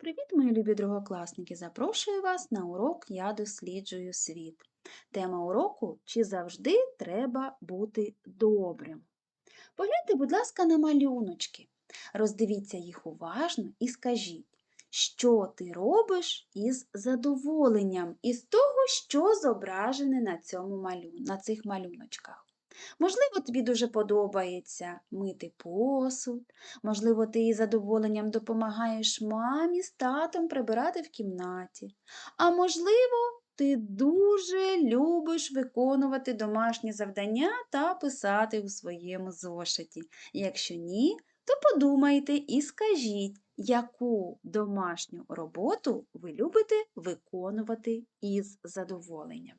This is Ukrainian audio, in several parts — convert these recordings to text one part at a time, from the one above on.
Привіт, мої любі другокласники! Запрошую вас на урок Я досліджую світ. Тема уроку чи завжди треба бути добрим. Погляньте, будь ласка, на малюночки. Роздивіться їх уважно і скажіть, що ти робиш із задоволенням із того, що зображене на, цьому малю... на цих малюночках. Можливо, тобі дуже подобається мити посуд, можливо, ти із задоволенням допомагаєш мамі з татом прибирати в кімнаті. А можливо, ти дуже любиш виконувати домашні завдання та писати у своєму зошиті. Якщо ні, то подумайте і скажіть, яку домашню роботу ви любите виконувати із задоволенням.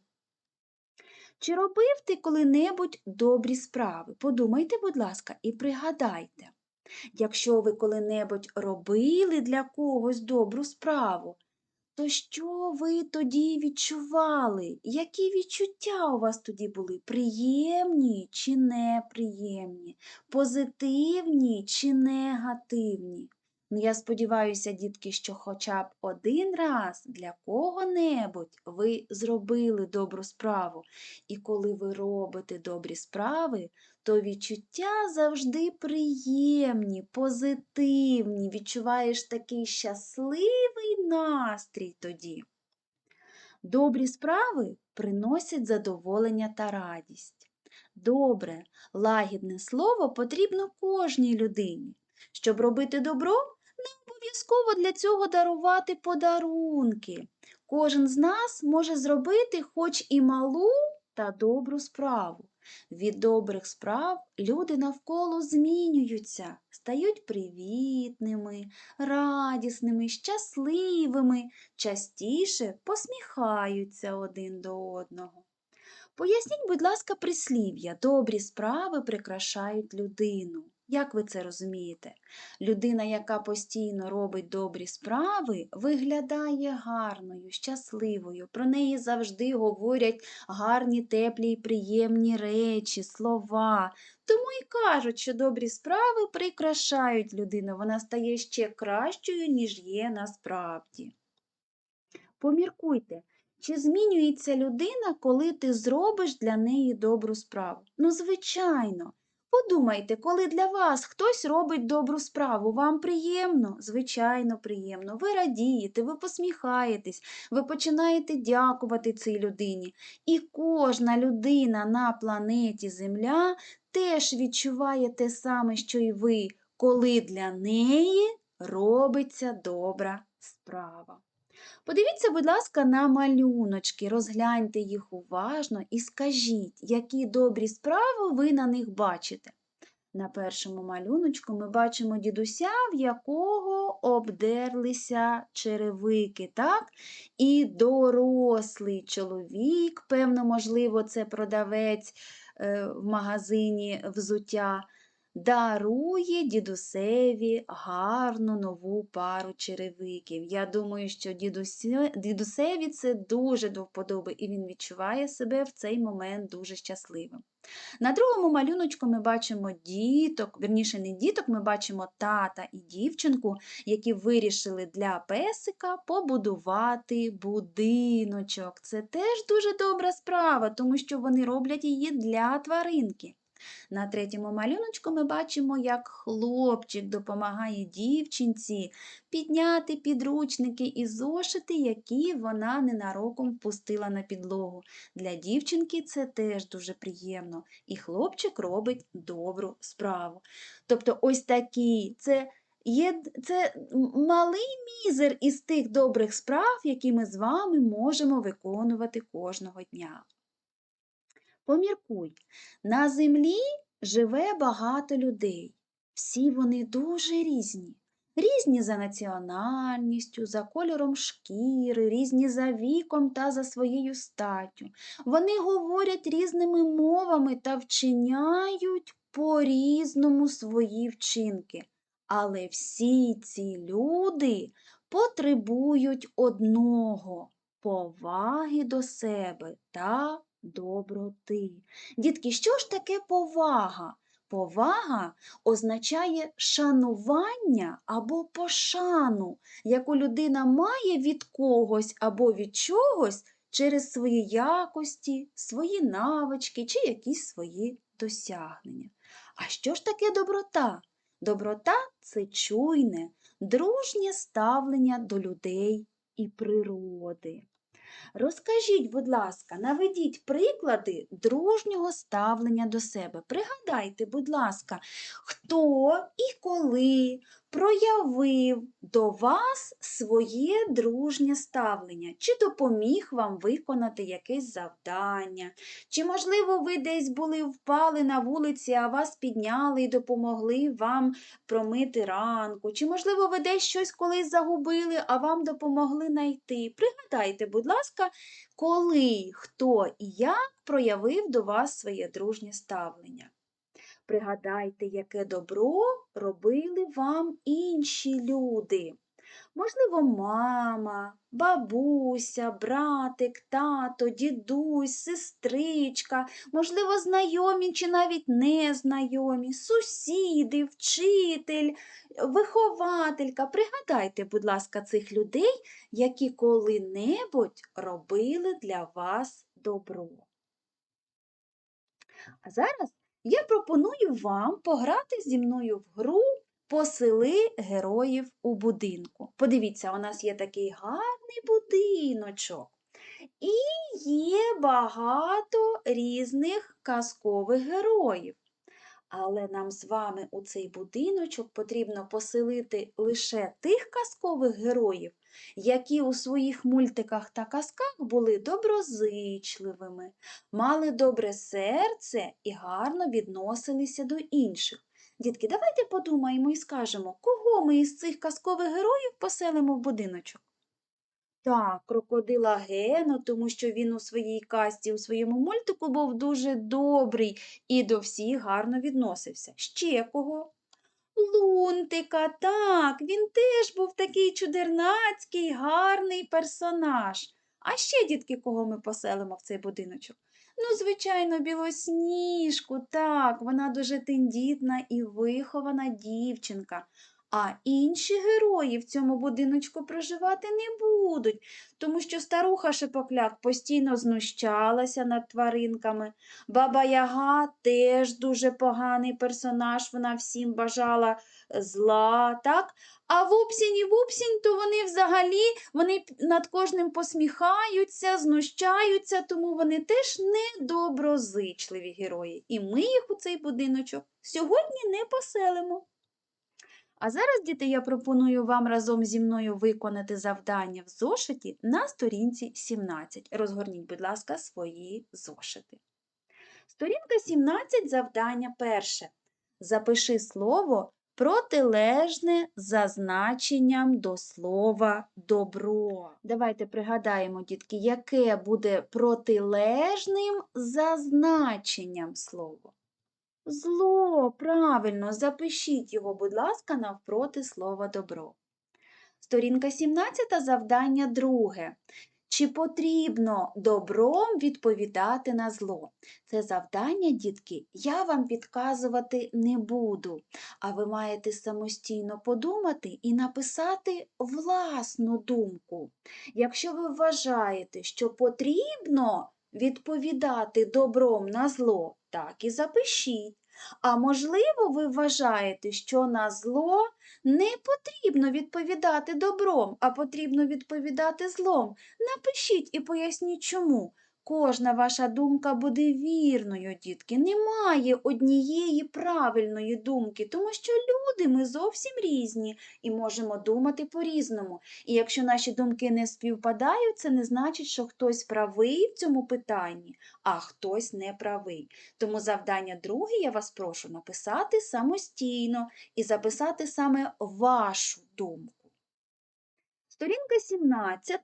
Чи робив ти коли-небудь добрі справи? Подумайте, будь ласка, і пригадайте. Якщо ви коли-небудь робили для когось добру справу, то що ви тоді відчували? Які відчуття у вас тоді були? Приємні чи неприємні? Позитивні чи негативні? Ну, я сподіваюся, дітки, що хоча б один раз для кого-небудь ви зробили добру справу. І коли ви робите добрі справи, то відчуття завжди приємні, позитивні. Відчуваєш такий щасливий настрій тоді. Добрі справи приносять задоволення та радість. Добре, лагідне слово потрібно кожній людині. Щоб робити добро, не обов'язково для цього дарувати подарунки. Кожен з нас може зробити хоч і малу та добру справу. Від добрих справ люди навколо змінюються, стають привітними, радісними, щасливими, частіше посміхаються один до одного. Поясніть, будь ласка, прислів'я, добрі справи прикрашають людину. Як ви це розумієте? Людина, яка постійно робить добрі справи, виглядає гарною, щасливою. Про неї завжди говорять гарні, теплі і приємні речі, слова. Тому і кажуть, що добрі справи прикрашають людину, вона стає ще кращою, ніж є насправді. Поміркуйте, чи змінюється людина, коли ти зробиш для неї добру справу? Ну, звичайно. Подумайте, коли для вас хтось робить добру справу, вам приємно? Звичайно, приємно. Ви радієте, ви посміхаєтесь, ви починаєте дякувати цій людині. І кожна людина на планеті Земля теж відчуває те саме, що й ви, коли для неї робиться добра справа. Подивіться, будь ласка, на малюночки, розгляньте їх уважно і скажіть, які добрі справи ви на них бачите. На першому малюночку ми бачимо дідуся, в якого обдерлися черевики, так? І дорослий чоловік, певно, можливо, це продавець е, в магазині взуття дарує дідусеві гарну нову пару черевиків. Я думаю, що дідусеві це дуже до вподоби, і він відчуває себе в цей момент дуже щасливим. На другому малюночку ми бачимо діток, верніше не діток, ми бачимо тата і дівчинку, які вирішили для песика побудувати будиночок. Це теж дуже добра справа, тому що вони роблять її для тваринки. На третьому малюночку ми бачимо, як хлопчик допомагає дівчинці підняти підручники і зошити, які вона ненароком впустила на підлогу. Для дівчинки це теж дуже приємно. І хлопчик робить добру справу. Тобто, ось такий це. Є це малий мізер із тих добрих справ, які ми з вами можемо виконувати кожного дня. Поміркуй, на землі живе багато людей. Всі вони дуже різні. Різні за національністю, за кольором шкіри, різні за віком та за своєю статтю. Вони говорять різними мовами та вчиняють по-різному свої вчинки. Але всі ці люди потребують одного поваги до себе та доброти. Дітки, що ж таке повага? Повага означає шанування або пошану, яку людина має від когось або від чогось через свої якості, свої навички чи якісь свої досягнення. А що ж таке доброта? Доброта це чуйне, дружнє ставлення до людей і природи. Розкажіть, будь ласка, наведіть приклади дружнього ставлення до себе. Пригадайте, будь ласка, хто і коли проявив до вас своє дружнє ставлення, чи допоміг вам виконати якесь завдання, чи, можливо, ви десь були впали на вулиці, а вас підняли і допомогли вам промити ранку, чи, можливо, ви десь щось колись загубили, а вам допомогли знайти. Пригадайте, будь ласка, коли, хто і як проявив до вас своє дружнє ставлення. Пригадайте, яке добро робили вам інші люди. Можливо, мама, бабуся, братик, тато, дідусь, сестричка, можливо, знайомі чи навіть незнайомі, сусіди, вчитель, вихователька. Пригадайте, будь ласка, цих людей, які коли-небудь робили для вас добро. А зараз я пропоную вам пограти зі мною в гру Посели героїв у будинку. Подивіться, у нас є такий гарний будиночок. І є багато різних казкових героїв. Але нам з вами у цей будиночок потрібно поселити лише тих казкових героїв, які у своїх мультиках та казках були доброзичливими, мали добре серце і гарно відносилися до інших. Дітки, давайте подумаємо і скажемо, кого ми із цих казкових героїв поселимо в будиночок. Так, крокодила Гену, тому що він у своїй казці, у своєму мультику був дуже добрий і до всіх гарно відносився. Ще кого? Лунтика, так, він теж був такий чудернацький, гарний персонаж. А ще, дітки, кого ми поселимо в цей будиночок? Ну, звичайно, білосніжку, так, вона дуже тендітна і вихована дівчинка. А інші герої в цьому будиночку проживати не будуть, тому що старуха Шипокляк постійно знущалася над тваринками. Баба Яга теж дуже поганий персонаж, вона всім бажала зла, так? А вупсінь і вупсінь, то вони взагалі вони над кожним посміхаються, знущаються, тому вони теж недоброзичливі герої. І ми їх у цей будиночок сьогодні не поселимо. А зараз, діти, я пропоную вам разом зі мною виконати завдання в зошиті на сторінці 17. Розгорніть, будь ласка, свої зошити. Сторінка 17, завдання перше. Запиши слово протилежне за значенням до слова добро. Давайте пригадаємо, дітки, яке буде протилежним за значенням слова. Зло, правильно, запишіть його, будь ласка, навпроти слова добро. Сторінка 17, завдання друге. Чи потрібно добром відповідати на зло? Це завдання, дітки, я вам підказувати не буду, а ви маєте самостійно подумати і написати власну думку. Якщо ви вважаєте, що потрібно відповідати добром на зло, так і запишіть. А можливо, ви вважаєте, що на зло не потрібно відповідати добром, а потрібно відповідати злом. Напишіть і поясніть чому. Кожна ваша думка буде вірною, дітки. Немає однієї правильної думки, тому що люди ми зовсім різні і можемо думати по-різному. І якщо наші думки не співпадають, це не значить, що хтось правий в цьому питанні, а хтось не правий. Тому завдання друге я вас прошу написати самостійно і записати саме вашу думку. Сторінка 17,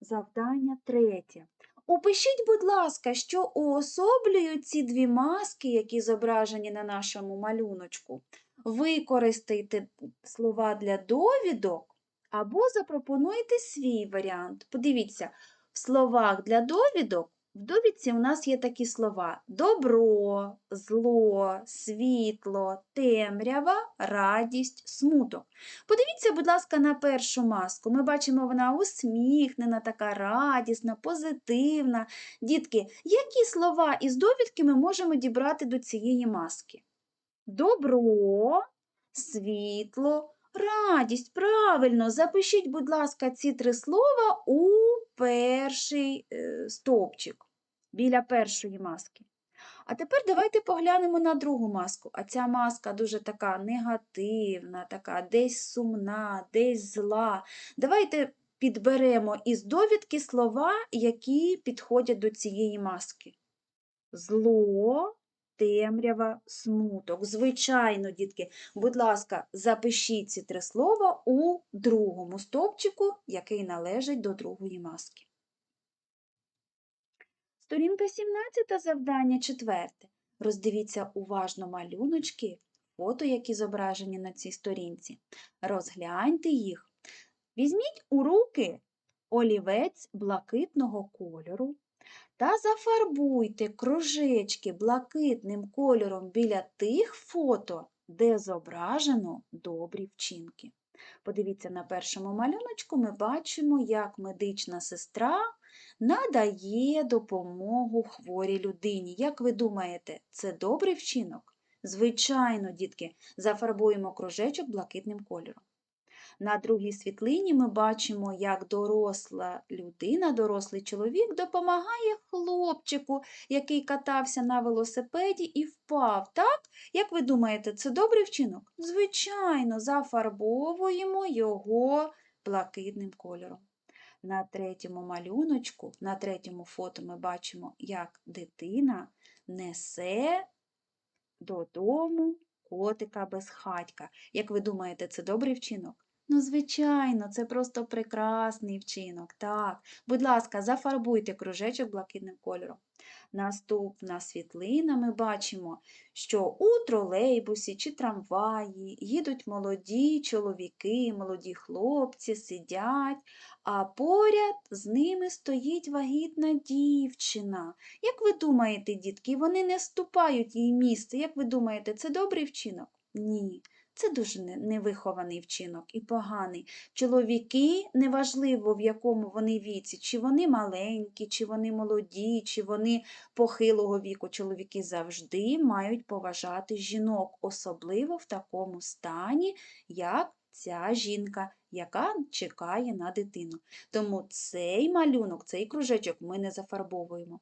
завдання третє. Упишіть, будь ласка, що уособлюють ці дві маски, які зображені на нашому малюночку. Використайте слова для довідок або запропонуйте свій варіант. Подивіться, в словах для довідок В довідці у нас є такі слова: добро, зло, світло, темрява, радість, смуток. Подивіться, будь ласка, на першу маску. Ми бачимо, вона усміхнена, така радісна, позитивна. Дітки, які слова із довідки ми можемо дібрати до цієї маски? Добро, світло, радість. Правильно, запишіть, будь ласка, ці три слова у перший е, стовпчик біля першої маски. А тепер давайте поглянемо на другу маску. А ця маска дуже така негативна, така десь сумна, десь зла. Давайте підберемо із довідки слова, які підходять до цієї маски. Зло, темрява, смуток. Звичайно, дітки, будь ласка, запишіть ці три слова у другому стовпчику, який належить до другої маски. Сторінка 17 завдання четверте. Роздивіться уважно малюночки, фото, які зображені на цій сторінці. Розгляньте їх. Візьміть у руки олівець блакитного кольору та зафарбуйте кружечки блакитним кольором біля тих фото, де зображено добрі вчинки. Подивіться, на першому малюночку ми бачимо, як медична сестра надає допомогу хворій людині. Як ви думаєте, це добрий вчинок? Звичайно, дітки, зафарбуємо кружечок блакитним кольором. На другій світлині ми бачимо, як доросла людина, дорослий чоловік допомагає хлопчику, який катався на велосипеді і впав. Так? Як ви думаєте, це добрий вчинок? Звичайно, зафарбовуємо його блакитним кольором. На третьому малюночку, на третьому фото ми бачимо, як дитина несе додому котика без хатька. Як ви думаєте, це добрий вчинок? Ну, звичайно, це просто прекрасний вчинок. Так, будь ласка, зафарбуйте кружечок блакитним кольором. Наступна світлина ми бачимо, що у тролейбусі чи трамваї їдуть молоді чоловіки, молоді хлопці, сидять, а поряд з ними стоїть вагітна дівчина. Як ви думаєте, дітки, вони не ступають їй місце? Як ви думаєте, це добрий вчинок? Ні. Це дуже невихований вчинок і поганий. Чоловіки, неважливо в якому вони віці, чи вони маленькі, чи вони молоді, чи вони похилого віку, чоловіки завжди мають поважати жінок, особливо в такому стані, як ця жінка, яка чекає на дитину. Тому цей малюнок, цей кружечок ми не зафарбовуємо.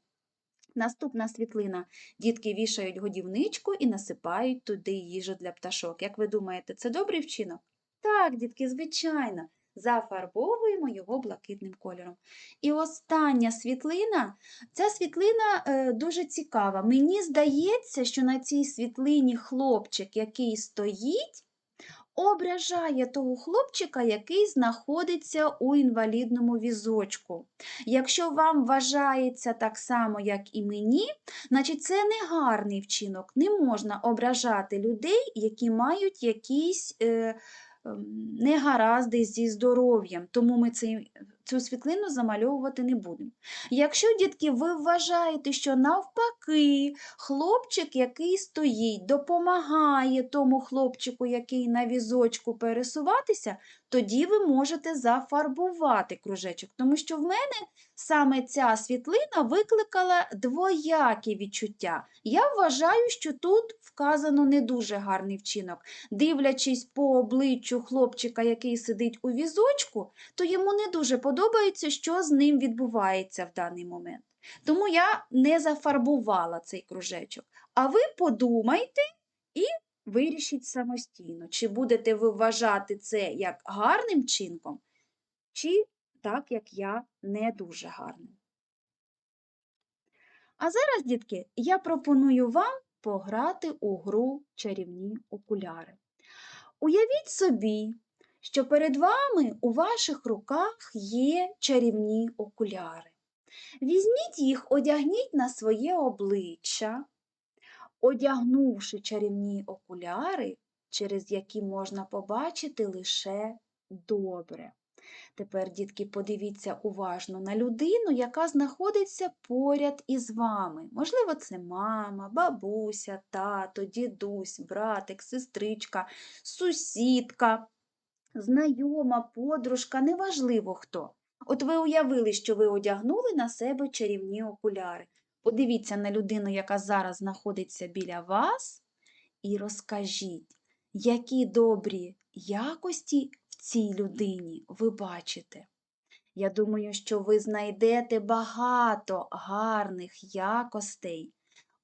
Наступна світлина. Дітки вішають годівничку і насипають туди їжу для пташок. Як ви думаєте, це добрий вчинок? Так, дітки, звичайно. Зафарбовуємо його блакитним кольором. І остання світлина, ця світлина е, дуже цікава. Мені здається, що на цій світлині хлопчик, який стоїть, ображає того хлопчика, який знаходиться у інвалідному візочку. Якщо вам вважається так само, як і мені, значить це не гарний вчинок. Не можна ображати людей, які мають якісь е, ем, негаразди зі здоров'ям, тому ми цей цю світлину замальовувати не будемо. Якщо, дітки, ви вважаєте, що навпаки хлопчик, який стоїть, допомагає тому хлопчику, який на візочку пересуватися, тоді ви можете зафарбувати кружечок, тому що в мене саме ця світлина викликала двоякі відчуття. Я вважаю, що тут вказано не дуже гарний вчинок. Дивлячись по обличчю хлопчика, який сидить у візочку, то йому не дуже подобається, що з ним відбувається в даний момент. Тому я не зафарбувала цей кружечок. А ви подумайте і вирішіть самостійно, чи будете ви вважати це як гарним чинком, чи так, як я, не дуже гарним. А зараз, дітки, я пропоную вам пограти у гру чарівні окуляри. Уявіть собі, що перед вами у ваших руках є чарівні окуляри. Візьміть їх, одягніть на своє обличчя, одягнувши чарівні окуляри, через які можна побачити лише добре. Тепер, дітки, подивіться уважно на людину, яка знаходиться поряд із вами. Можливо, це мама, бабуся, тато, дідусь, братик, сестричка, сусідка, знайома, подружка, неважливо хто. От ви уявили, що ви одягнули на себе чарівні окуляри. Подивіться на людину, яка зараз знаходиться біля вас, і розкажіть, які добрі якості в цій людині ви бачите. Я думаю, що ви знайдете багато гарних якостей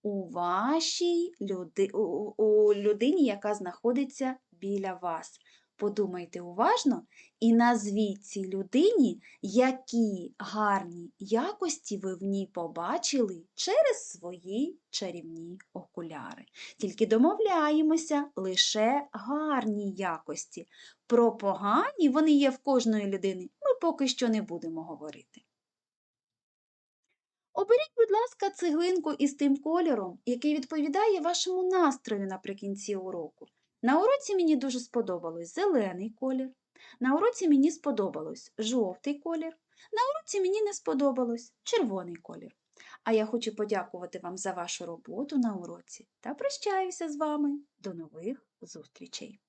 у вашій люди... у, людині, яка знаходиться біля вас. Подумайте уважно і назвіть цій людині, які гарні якості ви в ній побачили через свої чарівні окуляри. Тільки домовляємося лише гарні якості. Про погані вони є в кожної людини. Ми поки що не будемо говорити. Оберіть, будь ласка, цеглинку із тим кольором, який відповідає вашому настрою наприкінці уроку. На уроці мені дуже сподобалось зелений колір. На уроці мені сподобалось жовтий колір. На уроці мені не сподобалось червоний колір. А я хочу подякувати вам за вашу роботу на уроці та прощаюся з вами. До нових зустрічей!